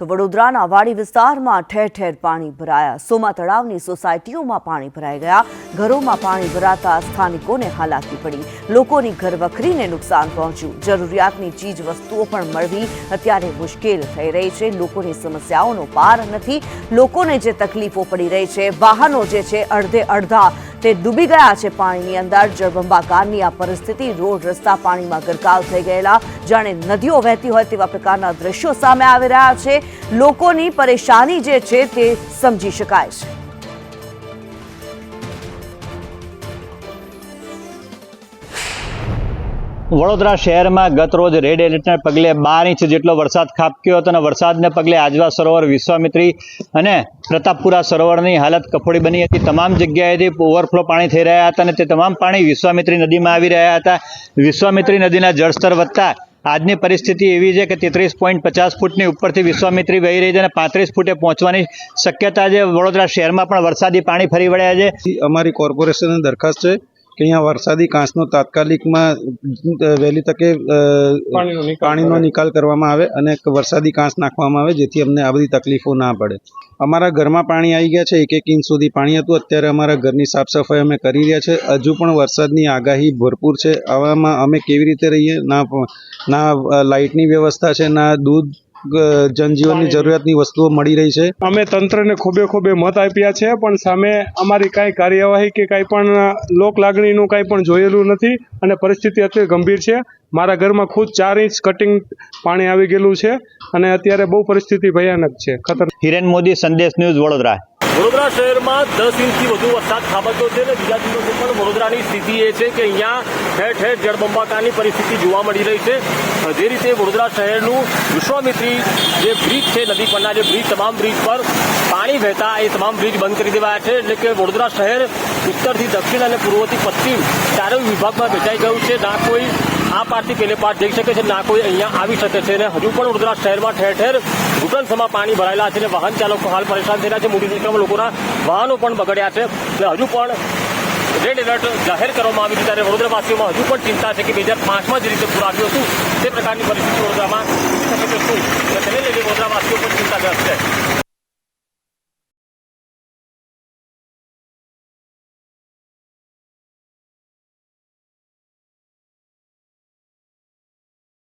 તો વડોદરાના વાડી વિસ્તારમાં ઠેર ઠેર પાણી ભરાયા. સોમા તળાવની સોસાયટીઓમાં પાણી ભરાઈ ગયા. ઘરોમાં પાણી ભરાતા સ્થાનિકોને હાલાકી પડી. લોકોની ઘરવખરીને નુકસાન પહોંચ્યું. જરૂરિયાતની ચીજ વસ્તુઓ પણ મળવી અત્યારે મુશ્કેલ થઈ રહી છે. લોકોની સમસ્યાઓનો પાર નથી. લોકોને જે તકલીફો પડી રહી છે, વાહનો જે છે, અડધે અડધા તે ડૂબી ગયા છે પાણીની અંદર. જળબંબાકારની આ પરિસ્થિતિ રોડ રસ્તા પાણીમાં ગરકાવ થઈ ગયેલા. જાણે નદીઓ વહેતી હોય તેવા પ્રકારના દ્રશ્યો સામે આવી રહ્યા છે. લોકોની પરેશાની જે છે તે સમજી શકાય છે. વડોદરા શહેરમાં ગત રોજ રેડ એલર્ટને પગલે બાર ઇંચ જેટલો વરસાદ ખાબક્યો હતો અને વરસાદને પગલે આજવા સરોવર વિશ્વામિત્રી અને પ્રતાપપુરા સરોવરની હાલત કફોડી બની હતી. તમામ જગ્યાએથી ઓવરફ્લો પાણી થઈ રહ્યા હતા અને તે તમામ પાણી વિશ્વામિત્રી નદીમાં આવી રહ્યા હતા. વિશ્વામિત્રી નદીના જળસ્તર વધતા આજની પરિસ્થિતિ એવી છે કે તેત્રીસ પોઈન્ટ પચાસ ફૂટની ઉપરથી વિશ્વામિત્રી વહી રહી છે અને પાંત્રીસ ફૂટે પહોંચવાની શક્યતા છે. વડોદરા શહેરમાં પણ વરસાદી પાણી ફરી વળ્યા છે. અમારી કોર્પોરેશનની દરખાસ્ત છે કે અહીંયા વરસાદી કાંસનો તાત્કાલિકમાં વહેલી તકે પાણીનો નિકાલ કરવામાં આવે અને એક વરસાદી કાંસ નાખવામાં આવે જેથી અમને આ બધી તકલીફો ના પડે. અમારા ઘરમાં પાણી આવી ગયા છે એક એક ઇંચ સુધી પાણી હતું. અત્યારે અમારા ઘરની સાફ સફાઈ અમે કરી રહ્યા છે. હજુ પણ વરસાદની આગાહી ભરપૂર છે. આવામાં અમે કેવી રીતે રહીએ? ના ના લાઇટની વ્યવસ્થા છે ના દૂધ જનજીવનની જરૂરિયાતની વસ્તુઓ મળી રહી છે. અમે તંત્રને ખૂબે ખૂબે મત આપ્યા છે પણ સામે અમારી કાંઈ કાર્યવાહી કે કાંઈ પણ લોક લાગણીનું કાંઈ પણ જોયેલું નથી અને પરિસ્થિતિ અત્યારે ગંભીર છે. મારા ઘરમાં ખુદ ચાર ઇંચ કટિંગ પાણી આવી ગયેલું છે અને અત્યારે બહુ પરિસ્થિતિ ભયાનક છે. ખતર હિરેન મોદી સંદેશ ન્યૂઝ વડોદરા. વડોદરા શહેરમાં દસ ઇંચથી વધુ વરસાદ ખાબક્યો છે અને બીજા દિવસે પણ વડોદરાની સ્થિતિ એ છે કે અહીંયા ઠેર ઠેર જળબંબાકારની પરિસ્થિતિ જોવા મળી રહી છે. જે રીતે વડોદરા શહેરનું વિશ્વામિત્રી જે બ્રિજ છે, નદી પરના જે બ્રિજ, તમામ બ્રિજ પર પાણી વહેતા એ તમામ બ્રિજ બંધ કરી દેવાયા છે. એટલે કે વડોદરા શહેર ઉત્તરથી દક્ષિણ અને પૂર્વથી પશ્ચિમ ચારેય વિભાગમાં વેચાઈ ગયું છે. ના કોઈ આ પારથી પેલે પાર જઈ શકે છે. ના કોઈ અહીંયા આવી શકે છે અને હજુ પણ વડોદરા શહેરમાં ઠેર ઠેર ઘૂંટણસમાં પાણી ભરાયેલા છે અને વાહન ચાલકો હાલ પરેશાન થયેલા છે. મોટી સંખ્યામાં લોકોના વાહનો પણ બગડ્યા છે એટલે હજુ પણ રેડ એલર્ટ જાહેર કરવામાં આવ્યું છે. ત્યારે વડોદરાવાસીઓમાં હજુ પણ ચિંતા છે કે બે હજાર પાંચમાં જે રીતે પૂર આવ્યું હતું, તે પ્રકારની પરિસ્થિતિ વડોદરામાં તેને લઈને વડોદરાવાસીઓ પણ ચિંતાગ્રસ્ત છે.